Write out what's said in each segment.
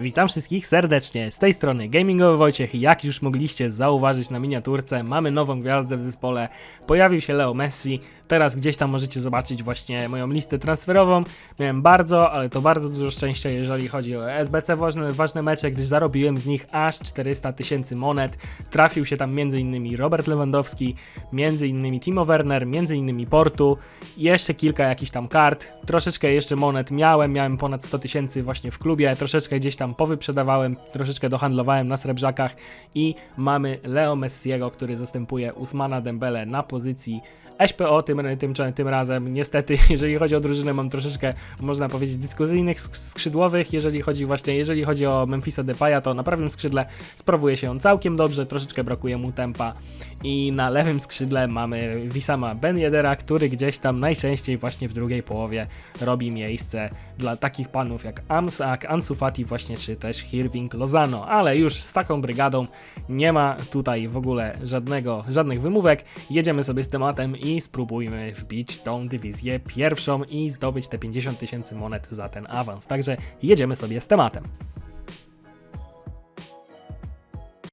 Witam wszystkich serdecznie. Z tej strony Gamingowy Wojciech. Jak już mogliście zauważyć na miniaturce, mamy nową gwiazdę w zespole. Pojawił się Leo Messi. Teraz gdzieś tam możecie zobaczyć właśnie moją listę transferową. Miałem bardzo, ale to bardzo dużo szczęścia, jeżeli chodzi o SBC ważne, ważne mecze, gdyż zarobiłem z nich aż 400 tysięcy monet. Trafił się tam m.in. Robert Lewandowski, m.in. Timo Werner, m.in. Portu, jeszcze kilka jakichś tam kart, troszeczkę jeszcze monet miałem, miałem ponad 100 tysięcy właśnie w klubie, troszeczkę gdzieś tam powyprzedawałem, troszeczkę dohandlowałem na srebrzakach i mamy Leo Messiego, który zastępuje Usmana Dembele na pozycji SPO tym, tym, tym razem. Niestety, jeżeli chodzi o drużynę, mam troszeczkę, można powiedzieć, dyskusyjnych sk- skrzydłowych. Jeżeli chodzi właśnie, jeżeli chodzi o Memphisa Depaya, to na prawym skrzydle sprawuje się on całkiem dobrze, troszeczkę brakuje mu tempa. I na lewym skrzydle mamy Wisama Ben Yedera, który gdzieś tam najczęściej właśnie w drugiej połowie robi miejsce dla takich panów jak, Ams, jak Ansu Fati właśnie, czy też Hirving Lozano. Ale już z taką brygadą nie ma tutaj w ogóle żadnego, żadnych wymówek. Jedziemy sobie z tematem i spróbujmy wbić tą dywizję pierwszą i zdobyć te 50 tysięcy monet za ten awans. Także jedziemy sobie z tematem.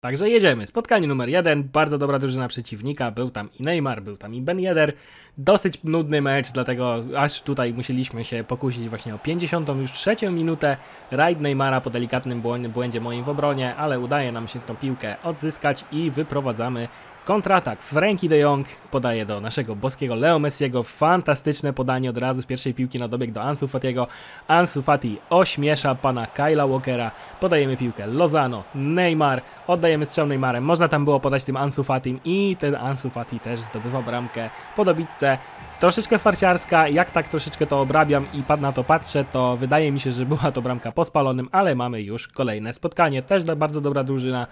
Także jedziemy. Spotkanie numer jeden. Bardzo dobra drużyna przeciwnika. Był tam i Neymar, był tam i Ben Yedder. Dosyć nudny mecz, dlatego aż tutaj musieliśmy się pokusić właśnie o 50. już trzecią minutę. Rajd Neymara po delikatnym błę- błędzie moim w obronie, ale udaje nam się tą piłkę odzyskać i wyprowadzamy kontratak. Frankie de Jong podaje do naszego boskiego Leo Messiego. Fantastyczne podanie od razu z pierwszej piłki na dobieg do Ansu Fatiego. Ansu Fati ośmiesza pana Kyla Walkera. Podajemy piłkę Lozano, Neymar. Oddajemy strzał Neymarem. Można tam było podać tym Ansu Fatim i ten Ansu Fati też zdobywa bramkę po dobitce. Troszeczkę farciarska, jak tak troszeczkę to obrabiam i na to patrzę, to wydaje mi się, że była to bramka po spalonym, ale mamy już kolejne spotkanie. Też bardzo dobra drużyna.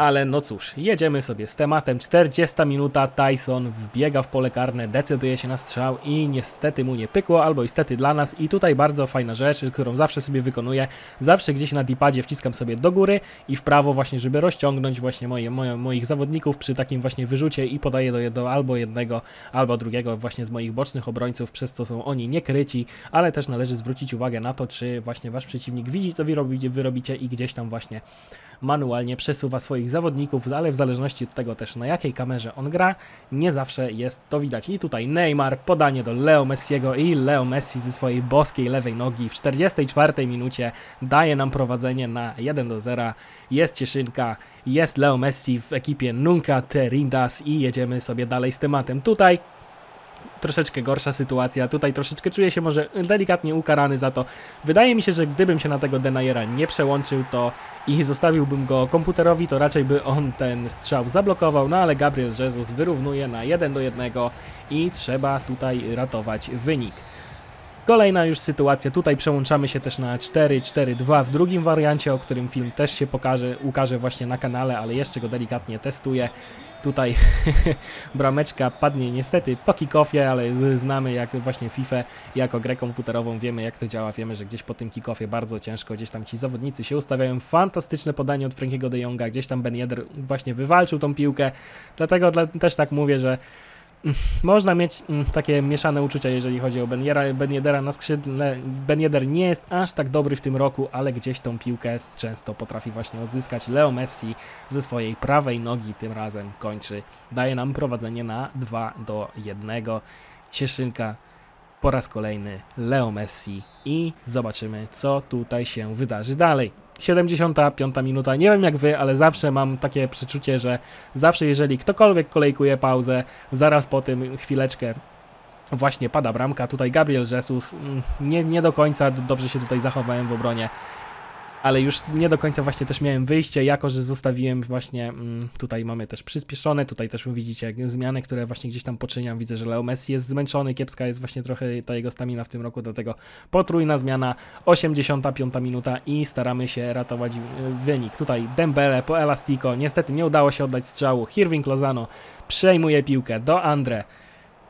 Ale no cóż, jedziemy sobie z tematem. 40 minuta, Tyson wbiega w pole karne, decyduje się na strzał i niestety mu nie pykło, albo niestety dla nas. I tutaj bardzo fajna rzecz, którą zawsze sobie wykonuję. Zawsze gdzieś na dipadzie wciskam sobie do góry i w prawo właśnie, żeby rozciągnąć właśnie moje, moje, moich zawodników przy takim właśnie wyrzucie i podaję do, do albo jednego, albo drugiego właśnie z moich bocznych obrońców, przez co są oni niekryci, ale też należy zwrócić uwagę na to, czy właśnie wasz przeciwnik widzi, co wy robicie, wy robicie i gdzieś tam właśnie manualnie przesuwa swoich zawodników, ale w zależności od tego też na jakiej kamerze on gra, nie zawsze jest to widać. I tutaj Neymar, podanie do Leo Messiego i Leo Messi ze swojej boskiej lewej nogi w 44 minucie daje nam prowadzenie na 1 do 0. Jest cieszynka, jest Leo Messi w ekipie Nunca Terindas i jedziemy sobie dalej z tematem. Tutaj troszeczkę gorsza sytuacja. Tutaj troszeczkę czuję się może delikatnie ukarany za to. Wydaje mi się, że gdybym się na tego Denayera nie przełączył to i zostawiłbym go komputerowi, to raczej by on ten strzał zablokował, no ale Gabriel Jesus wyrównuje na 1 do 1 i trzeba tutaj ratować wynik. Kolejna już sytuacja, tutaj przełączamy się też na 4-4-2 w drugim wariancie, o którym film też się pokaże, ukaże właśnie na kanale, ale jeszcze go delikatnie testuję. Tutaj brameczka padnie niestety po kickoffie, ale znamy jak właśnie FIFA jako grę komputerową, wiemy jak to działa, wiemy, że gdzieś po tym kickoffie bardzo ciężko, gdzieś tam ci zawodnicy się ustawiają. Fantastyczne podanie od Frankiego de Jonga, gdzieś tam Ben właśnie wywalczył tą piłkę, dlatego dla, też tak mówię, że można mieć mm, takie mieszane uczucia, jeżeli chodzi o Ben, Yera, ben Yedera na skrzydle. Ben Yedder nie jest aż tak dobry w tym roku, ale gdzieś tą piłkę często potrafi właśnie odzyskać. Leo Messi ze swojej prawej nogi tym razem kończy. Daje nam prowadzenie na 2 do 1. Cieszynka po raz kolejny Leo Messi i zobaczymy, co tutaj się wydarzy dalej. 75 minuta. Nie wiem jak wy, ale zawsze mam takie przeczucie, że zawsze jeżeli ktokolwiek kolejkuje pauzę, zaraz po tym chwileczkę właśnie pada bramka. Tutaj Gabriel Jesus mm, nie, nie do końca dobrze się tutaj zachowałem w obronie. Ale już nie do końca właśnie też miałem wyjście, jako że zostawiłem właśnie, mm, tutaj mamy też przyspieszone, tutaj też widzicie zmiany, które właśnie gdzieś tam poczyniam. Widzę, że Leo Messi jest zmęczony, kiepska jest właśnie trochę ta jego stamina w tym roku, dlatego potrójna zmiana, 85 minuta i staramy się ratować y, wynik. Tutaj Dembele po Elastico, niestety nie udało się oddać strzału. Hirving Lozano przejmuje piłkę do Andre.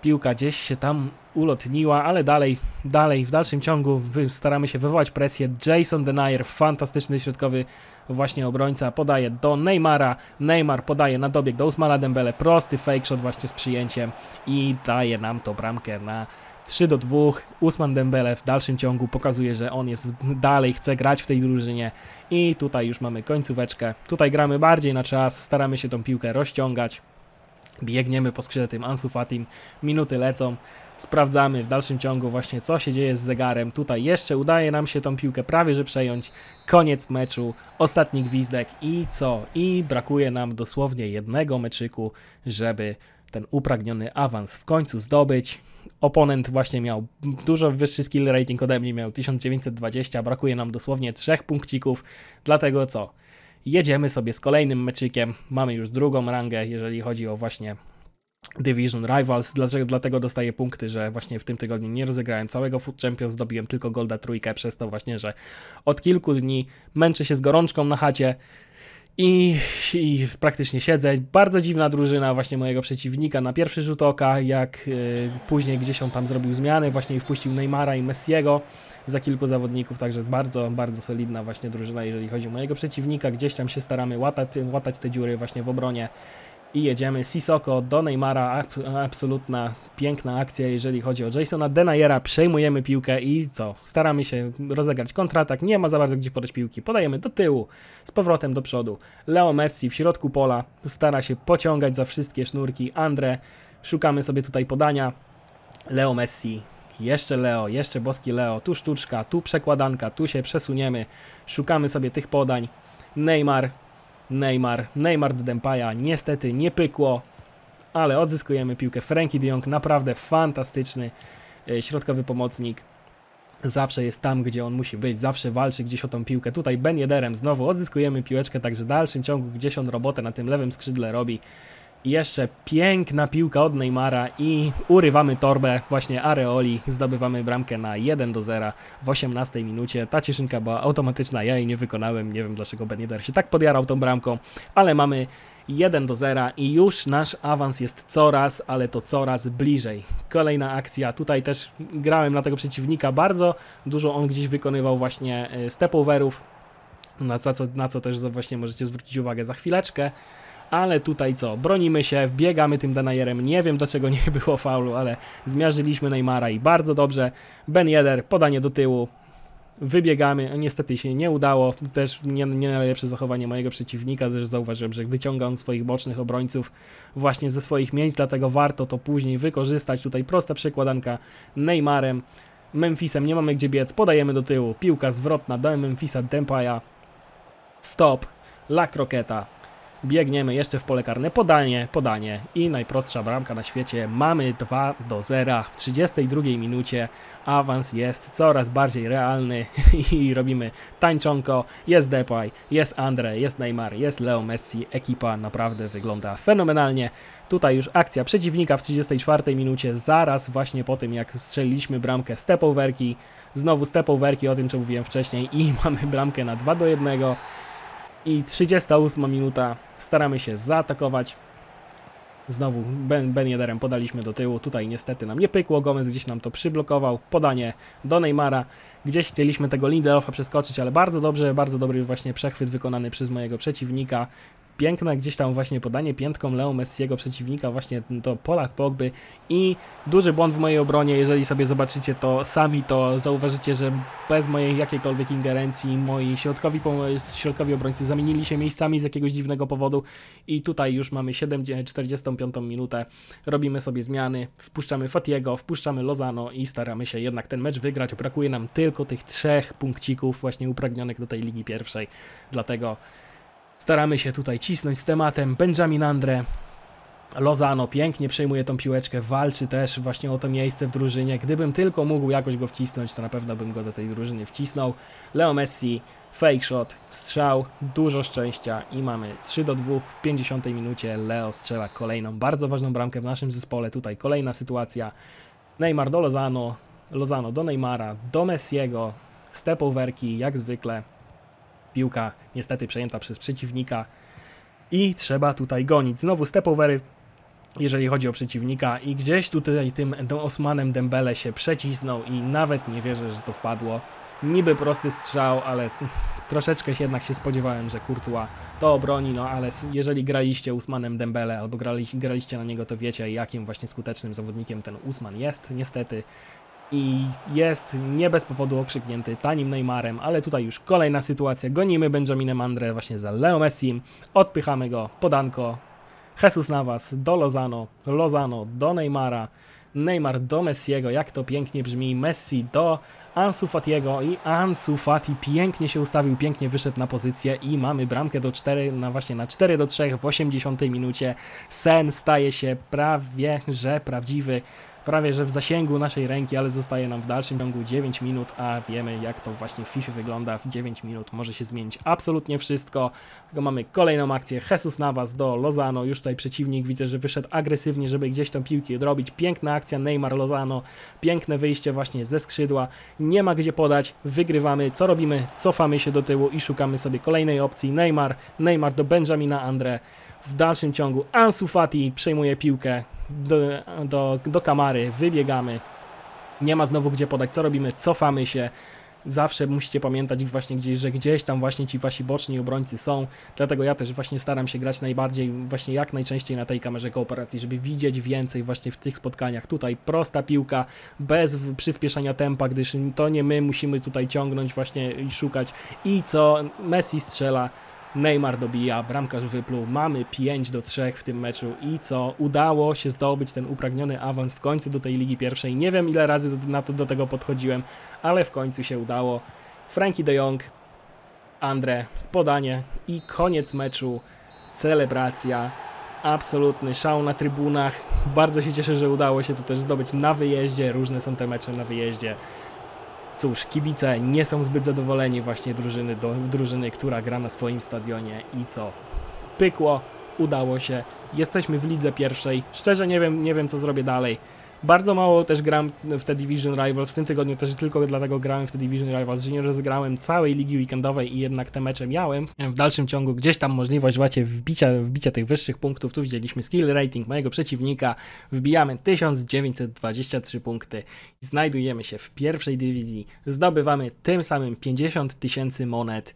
Piłka gdzieś się tam ulotniła, ale dalej, dalej, w dalszym ciągu staramy się wywołać presję. Jason Denayer, fantastyczny środkowy właśnie obrońca, podaje do Neymara. Neymar podaje na dobieg do Usmana Dembele. Prosty fake shot właśnie z przyjęciem i daje nam to bramkę na 3 do 2. Usman Dembele w dalszym ciągu pokazuje, że on jest dalej, chce grać w tej drużynie i tutaj już mamy końcóweczkę. Tutaj gramy bardziej na czas, staramy się tą piłkę rozciągać. Biegniemy po skrzydle tym Ansu Fatim, minuty lecą, sprawdzamy w dalszym ciągu właśnie co się dzieje z zegarem. Tutaj jeszcze udaje nam się tą piłkę prawie że przejąć. Koniec meczu, ostatni gwizdek i co? I brakuje nam dosłownie jednego meczyku, żeby ten upragniony awans w końcu zdobyć. Oponent właśnie miał dużo wyższy skill rating ode mnie, miał 1920, brakuje nam dosłownie trzech punkcików, dlatego co? Jedziemy sobie z kolejnym meczykiem, mamy już drugą rangę, jeżeli chodzi o właśnie Division Rivals, dlaczego, dlatego dostaję punkty, że właśnie w tym tygodniu nie rozegrałem całego Food Champions, zdobiłem tylko Golda trójkę, przez to właśnie, że od kilku dni męczę się z gorączką na chacie, i, I praktycznie siedzę. Bardzo dziwna drużyna właśnie mojego przeciwnika na pierwszy rzut oka, jak y, później gdzieś on tam zrobił zmiany, właśnie i wpuścił Neymara i Messiego za kilku zawodników, także bardzo, bardzo solidna właśnie drużyna, jeżeli chodzi o mojego przeciwnika. Gdzieś tam się staramy łatać, łatać te dziury właśnie w obronie i jedziemy. Sisoko do Neymara, ab, absolutna piękna akcja, jeżeli chodzi o Jasona Denayera. Przejmujemy piłkę i co? Staramy się rozegrać kontratak. Nie ma za bardzo gdzie podać piłki. Podajemy do tyłu, z powrotem do przodu. Leo Messi w środku pola stara się pociągać za wszystkie sznurki. Andre, szukamy sobie tutaj podania. Leo Messi. Jeszcze Leo, jeszcze boski Leo, tu sztuczka, tu przekładanka, tu się przesuniemy, szukamy sobie tych podań. Neymar, Neymar, Neymar do Dempaja, niestety nie pykło, ale odzyskujemy piłkę. Frankie de Jong, naprawdę fantastyczny e, środkowy pomocnik. Zawsze jest tam, gdzie on musi być, zawsze walczy gdzieś o tą piłkę. Tutaj Ben Yedderem znowu odzyskujemy piłeczkę, także w dalszym ciągu gdzieś on robotę na tym lewym skrzydle robi. Jeszcze piękna piłka od Neymara i urywamy torbę. Właśnie Areoli, zdobywamy bramkę na 1 do 0 w 18 minucie. Ta cieszynka była automatyczna, ja jej nie wykonałem, nie wiem dlaczego Ben Yedder się tak podjarał tą bramką, ale mamy 1 do 0 i już nasz awans jest coraz, ale to coraz bliżej. Kolejna akcja, tutaj też grałem na tego przeciwnika, bardzo dużo. On gdzieś wykonywał właśnie e, stepoverów, na co, na co też właśnie możecie zwrócić uwagę za chwileczkę ale tutaj co, bronimy się, wbiegamy tym Denajerem, nie wiem dlaczego nie było faulu, ale zmiażdżyliśmy Neymara i bardzo dobrze, Ben Yedder, podanie do tyłu, wybiegamy, niestety się nie udało, też nie, nie najlepsze zachowanie mojego przeciwnika, też zauważyłem, że wyciąga on swoich bocznych obrońców właśnie ze swoich miejsc, dlatego warto to później wykorzystać, tutaj prosta przekładanka Neymarem, Memphisem, nie mamy gdzie biec, podajemy do tyłu, piłka zwrotna do Memphisa Dempaja, stop, La Croqueta, Biegniemy jeszcze w pole karne, podanie, podanie i najprostsza bramka na świecie. Mamy 2 do 0 w 32 minucie. Awans jest coraz bardziej realny i robimy tańczonko. Jest Depay, jest Andre, jest Neymar, jest Leo Messi. Ekipa naprawdę wygląda fenomenalnie. Tutaj już akcja przeciwnika w 34 minucie, zaraz właśnie po tym jak strzeliliśmy bramkę stepoverki. Znowu stepoverki o tym co mówiłem wcześniej i mamy bramkę na 2 do 1. I 38 minuta. Staramy się zaatakować. Znowu Ben, ben podaliśmy do tyłu. Tutaj niestety nam nie pykło. Gomez gdzieś nam to przyblokował. Podanie do Neymara. Gdzieś chcieliśmy tego Lindelofa przeskoczyć, ale bardzo dobrze, bardzo dobry właśnie przechwyt wykonany przez mojego przeciwnika piękne gdzieś tam właśnie podanie piętką Leo Messiego przeciwnika, właśnie to Polak Pogby. I duży błąd w mojej obronie, jeżeli sobie zobaczycie to sami, to zauważycie, że bez mojej jakiejkolwiek ingerencji moi środkowi, środkowi obrońcy zamienili się miejscami z jakiegoś dziwnego powodu. I tutaj już mamy 7, 45 minutę, robimy sobie zmiany, wpuszczamy Fatiego, wpuszczamy Lozano i staramy się jednak ten mecz wygrać, brakuje nam tylko tych trzech punkcików właśnie upragnionych do tej ligi pierwszej, dlatego Staramy się tutaj cisnąć z tematem. Benjamin Andre, Lozano pięknie przejmuje tą piłeczkę, walczy też właśnie o to miejsce w drużynie. Gdybym tylko mógł jakoś go wcisnąć, to na pewno bym go do tej drużyny wcisnął. Leo Messi, fake shot, strzał, dużo szczęścia i mamy 3 do 2 w 50 minucie. Leo strzela kolejną bardzo ważną bramkę w naszym zespole. Tutaj kolejna sytuacja. Neymar do Lozano, Lozano do Neymara, do Messiego, stepoverki jak zwykle. Piłka niestety przejęta przez przeciwnika i trzeba tutaj gonić. Znowu stepovery, jeżeli chodzi o przeciwnika i gdzieś tutaj tym Osmanem Dembele się przecisnął i nawet nie wierzę, że to wpadło. Niby prosty strzał, ale troszeczkę się jednak się spodziewałem, że Courtois to obroni, no ale jeżeli graliście Usmanem Dembele albo grali, graliście na niego, to wiecie jakim właśnie skutecznym zawodnikiem ten Usman jest. Niestety i jest nie bez powodu okrzyknięty tanim Neymarem, ale tutaj już kolejna sytuacja. Gonimy Benjaminem Andre właśnie za Leo Messim, odpychamy go, podanko, Jesus Navas do Lozano, Lozano do Neymara, Neymar do Messiego, jak to pięknie brzmi, Messi do Ansu Fatiego. I Ansu Fati pięknie się ustawił, pięknie wyszedł na pozycję i mamy bramkę do 4, na właśnie na 4 do 3 w 80 minucie. Sen staje się prawie, że prawdziwy, prawie, że w zasięgu naszej ręki, ale zostaje nam w dalszym ciągu 9 minut, a wiemy jak to właśnie w FIFA wygląda, w 9 minut może się zmienić absolutnie wszystko. Tylko mamy kolejną akcję, Jesus Navas do Lozano, już tutaj przeciwnik widzę, że wyszedł agresywnie, żeby gdzieś tą piłkę odrobić. Piękna akcja Neymar Lozano, piękne wyjście właśnie ze skrzydła, nie ma gdzie podać, wygrywamy, co robimy? Cofamy się do tyłu i szukamy sobie kolejnej opcji. Neymar, Neymar do Benjamina Andre. W dalszym ciągu Ansu Fati przejmuje piłkę do, do, do kamary, wybiegamy. Nie ma znowu gdzie podać, co robimy? Cofamy się. Zawsze musicie pamiętać właśnie gdzieś, że gdzieś tam właśnie ci wasi boczni obrońcy są. Dlatego ja też właśnie staram się grać najbardziej, właśnie jak najczęściej na tej kamerze kooperacji, żeby widzieć więcej właśnie w tych spotkaniach. Tutaj prosta piłka, bez przyspieszania tempa, gdyż to nie my musimy tutaj ciągnąć właśnie i szukać. I co? Messi strzela. Neymar dobija, bramkarz wypluł, mamy 5 do 3 w tym meczu i co? Udało się zdobyć ten upragniony awans w końcu do tej Ligi Pierwszej. Nie wiem ile razy do, na to, do tego podchodziłem, ale w końcu się udało. Frankie de Jong, Andre, podanie i koniec meczu, celebracja, absolutny szał na trybunach. Bardzo się cieszę, że udało się to też zdobyć na wyjeździe, różne są te mecze na wyjeździe. Cóż, kibice nie są zbyt zadowoleni właśnie drużyny, do, drużyny, która gra na swoim stadionie i co? Pykło, udało się, jesteśmy w lidze pierwszej. Szczerze nie wiem, nie wiem co zrobię dalej. Bardzo mało też gram w te Division Rivals, w tym tygodniu też tylko dlatego grałem w te Division Rivals, że nie rozegrałem całej ligi weekendowej i jednak te mecze miałem. W dalszym ciągu gdzieś tam możliwość właśnie wbicia, wbicia tych wyższych punktów, tu widzieliśmy skill rating mojego przeciwnika, wbijamy 1923 punkty znajdujemy się w pierwszej dywizji, zdobywamy tym samym 50 tysięcy monet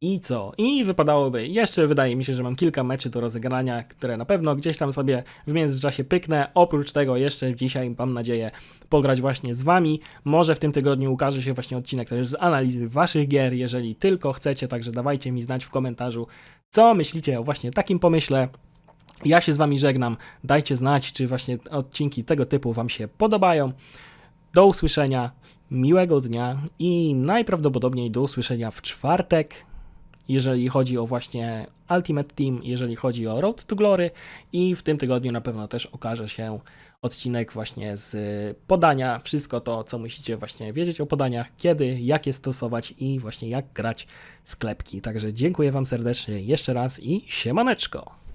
i co? I wypadałoby, jeszcze wydaje mi się, że mam kilka meczy do rozegrania, które na pewno gdzieś tam sobie w międzyczasie pyknę. Oprócz tego jeszcze dzisiaj mam nadzieję pograć właśnie z Wami. Może w tym tygodniu ukaże się właśnie odcinek też z analizy Waszych gier, jeżeli tylko chcecie, także dawajcie mi znać w komentarzu, co myślicie o właśnie takim pomyśle. Ja się z Wami żegnam, dajcie znać, czy właśnie odcinki tego typu Wam się podobają. Do usłyszenia, miłego dnia i najprawdopodobniej do usłyszenia w czwartek, jeżeli chodzi o właśnie Ultimate Team, jeżeli chodzi o Road to Glory i w tym tygodniu na pewno też okaże się odcinek właśnie z podania, wszystko to, co musicie właśnie wiedzieć o podaniach, kiedy, jak je stosować i właśnie jak grać sklepki. Także dziękuję Wam serdecznie jeszcze raz i siemaneczko!